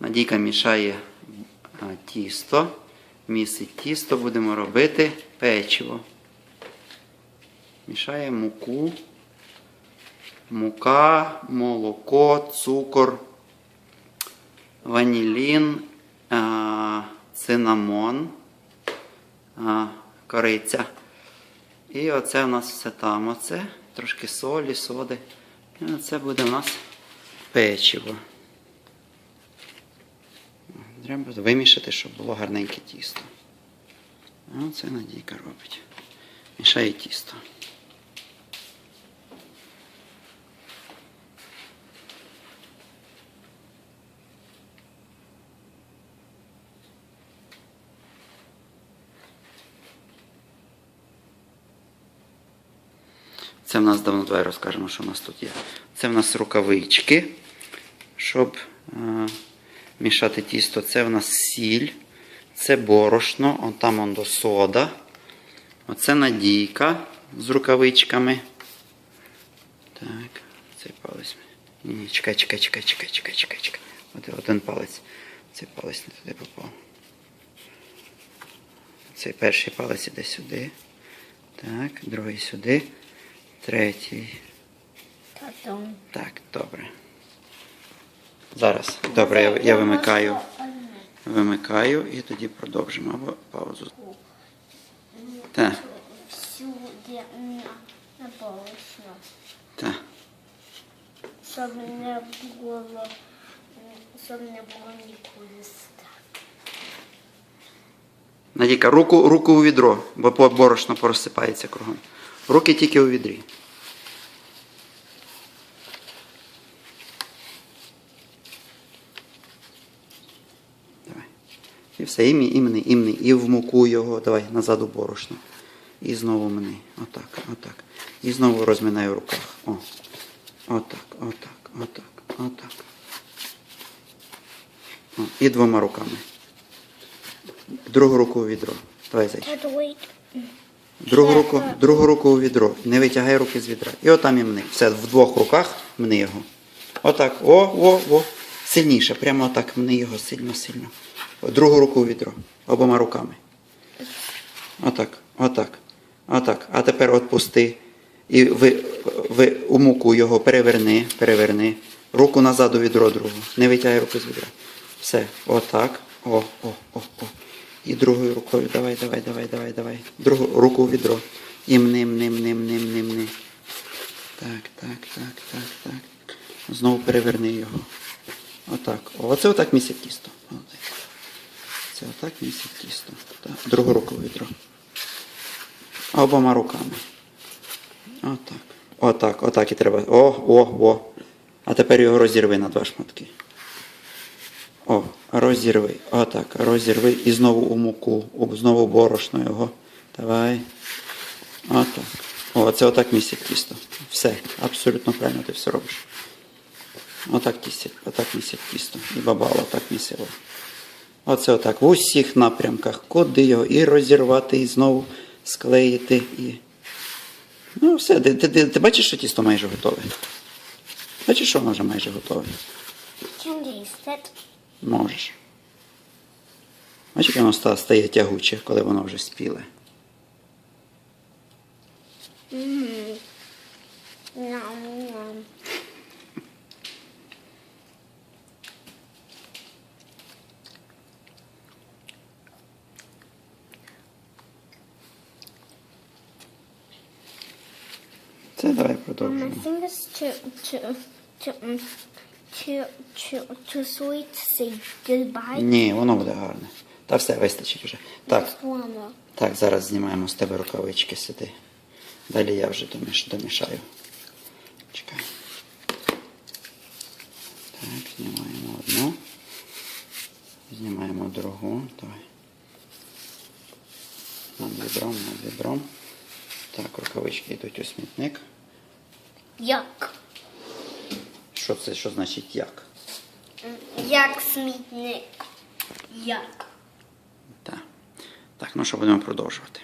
Надійка мішає тісто. Місить тісто, будемо робити печиво. Мішаємо муку, мука, молоко, цукор, ванілін, цинамон, кориця. І оце у нас все там. Оце трошки солі, соди. І оце буде у нас печиво. Треба вимішати, щоб було гарненьке тісто. Оце Надійка робить. Мішає тісто. Це в нас давно давай розкажемо, що в нас тут є. Це в нас рукавички, щоб е, мішати тісто. Це в нас сіль, це борошно, он там он до сода. Оце надійка з рукавичками. Так, цей палець. Ні, ні, чекай, чекай, чекай, чекай, чекай, чекай, чекай. От один палець. Цей палець не туди попав. Цей перший палець іде сюди. Так, другий сюди. Третій. Так, добре. Зараз. Добре, я, я вимикаю. Вимикаю і тоді продовжимо або паузу. Так, Всюди на, на полосно. так. Щоб не було, щоб не було нікуди стати. Надіка, руку, руку у відро, бо борошно порозсипається кругом. Руки тільки у відрі. І все, і, мі- і мені, і мені, і в муку його. Давай, назад у борошно. І знову мені. Отак, отак. І знову розминаю в руках. О. Отак, отак, отак, отак. О, і двома руками. Другу руку у відро. Давай зайчик. Другу руку, другу руку у відро. Не витягай руки з відра. І отам і мни. Все, в двох руках мни його. Отак. О, о, о. Сильніше. Прямо отак мни його сильно, сильно. Другу руку відро. Обома руками. Отак, отак, отак. А тепер отпусти. І ви, ви у муку його переверни, переверни. Руку назад у відро другу. Не витягай руку з відра. Все, отак. О, о, о, о. І другою рукою. Давай, давай, давай, давай, давай. Другу руку у відро. І мни, мни, мни, мни, мни, мни. Так, так, так, так, так. Знову переверни його. Отак. Оце отак місяць тісто. Це отак місяць тісто. Так. У відро. Обома руками. Отак. Отак, отак і треба. О, о, о. А тепер його розірви на два шматки. О, розірви. Отак, розірви. І знову у муку. Знову борошно його. Давай. Отак. О, це отак місяць тісто. Все. Абсолютно правильно ти все робиш. Отак тісять, отак місяць тісто. І баба отак місила. Оце отак. В усіх напрямках. Куди його і розірвати, і знову склеїти. І... Ну, все, ти, ти, ти, ти бачиш, що тісто майже готове? Бачиш, що воно вже майже готове? Можеш. Бачиш, як воно стає тягуче, коли воно вже спіле. Nom, nom. To say goodbye. Ні, воно буде гарне. Та все, вистачить вже. Так, так, зараз знімаємо з тебе рукавички сюди. Далі я вже доміш, домішаю. Чекай. Так, знімаємо одну. Знімаємо другу. Давай. Над відром, над відром. Так, рукавички йдуть у смітник. Як? Що це, що значить як? Як смітник. Як? Так. Так, ну що будемо продовжувати.